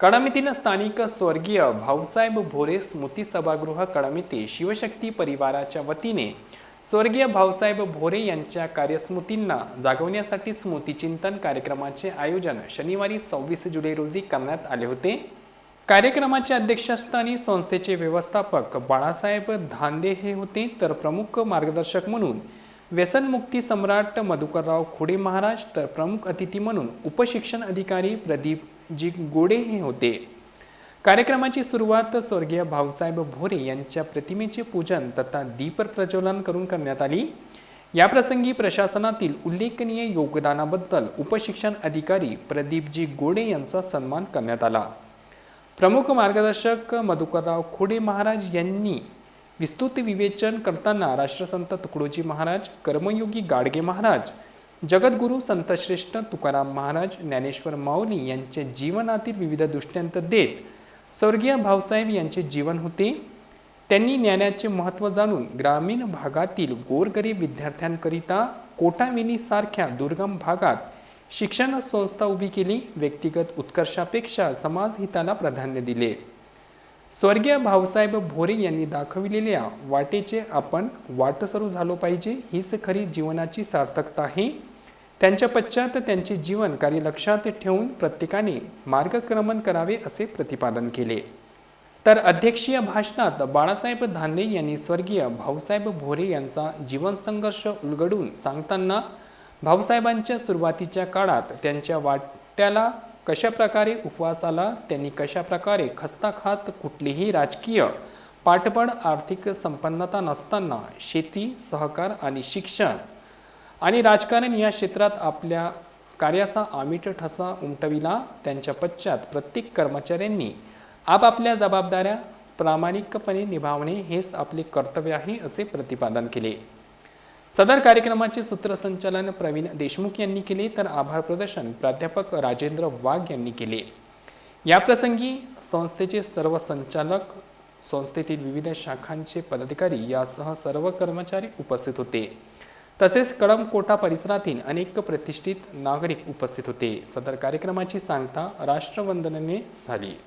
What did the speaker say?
कडामितीनं स्थानिक स्वर्गीय भाऊसाहेब भोरे स्मृती सभागृह कडामिती शिवशक्ती परिवाराच्या वतीने स्वर्गीय भाऊसाहेब भोरे यांच्या कार्यस्मृतींना जागवण्यासाठी स्मृतिचिंतन कार्यक्रमाचे आयोजन शनिवारी सव्वीस जुलै रोजी करण्यात आले होते. कार्यक्रमाच्या अध्यक्षस्थानी संस्थेचे व्यवस्थापक बाळासाहेब धांदे हे होते. तर प्रमुख मार्गदर्शक म्हणून व्यसनमुक्ती सम्राट मधुकरराव खोडे महाराज तर प्रमुख अतिथी म्हणून उपशिक्षण अधिकारी प्रदीप जी गोडे हे होते. कार्यक्रमाची सुरुवात स्वर्गीय भाऊसाहेब भोरे यांच्या प्रतिमेचे पूजन तथा दीप प्रज्वलन करून करण्यात आली. याप्रसंगी प्रशासनातील उल्लेखनीय योगदानाबद्दल उपशिक्षण अधिकारी प्रदीपजी गोडे यांचा सन्मान करण्यात आला. प्रमुख मार्गदर्शक मधुकरराव खोडे महाराज यांनी विस्तृत विवेचन करताना राष्ट्रसंत तुकडोजी महाराज कर्मयोगी गाडगे महाराज जगद्गुरू संतश्रेष्ठ तुकाराम महाराज ज्ञानेश्वर माऊली यांचे जीवनातील विविध दृष्टांत देत स्वर्गीय भाऊसाहेब यांचे जीवन होते. त्यांनी ज्ञानाचे महत्त्व जाणून ग्रामीण भागातील गोरगरीब विद्यार्थ्यांकरिता कोटाविनीसारख्या दुर्गम भागात शिक्षण संस्था उभी केली. व्यक्तिगत उत्कर्षापेक्षा समाजहिताला प्राधान्य दिले. स्वर्गीय भाऊसाहेब भोरे यांनी दाखविलेल्या वाटेचे आपण वाटसरू झालो पाहिजे. हीच खरी जीवनाची सार्थकता आहे. त्यांच्या पश्चात त्यांचे जीवन कार्य लक्षात ठेवून प्रत्येकाने मार्गक्रमण करावे असे प्रतिपादन केले. तर अध्यक्षीय भाषणात बाळासाहेब धांदे यांनी स्वर्गीय भाऊसाहेब भोरे यांचा जीवनसंघर्ष उलगडून सांगताना भाऊसाहेबांच्या सुरुवातीच्या काळात त्यांच्या वाट्याला कशा प्रकारे त्यांनी कशा प्रकारे खस्ता खात कुठलीही राजकीय पाठबळ आर्थिक संपन्नता नसताना शेती सहकार आणि शिक्षण आणि राजकारण या क्षेत्रात आपल्या कार्याचा आमिट ठसा उमटविला. त्यांच्या पश्चात प्रत्येक कर्मचाऱ्यांनी आपापल्या जबाबदाऱ्या प्रामाणिकपणे निभावणे हेच आपले कर्तव्य आहे असे प्रतिपादन केले. सदर कार्यक्रमाचे सूत्रसंचालन प्रवीण देशमुख यांनी केले तर आभार प्रदर्शन प्राध्यापक राजेंद्र वाघ यांनी केले. याप्रसंगी संस्थेचे सर्व संचालक संस्थेतील विविध शाखांचे पदाधिकारी यासह सर्व कर्मचारी उपस्थित होते. तसेच कळमकोटा परिसरातील अनेक प्रतिष्ठित नागरिक उपस्थित होते. सदर कार्यक्रमाची सांगता राष्ट्रवंदनेने झाली.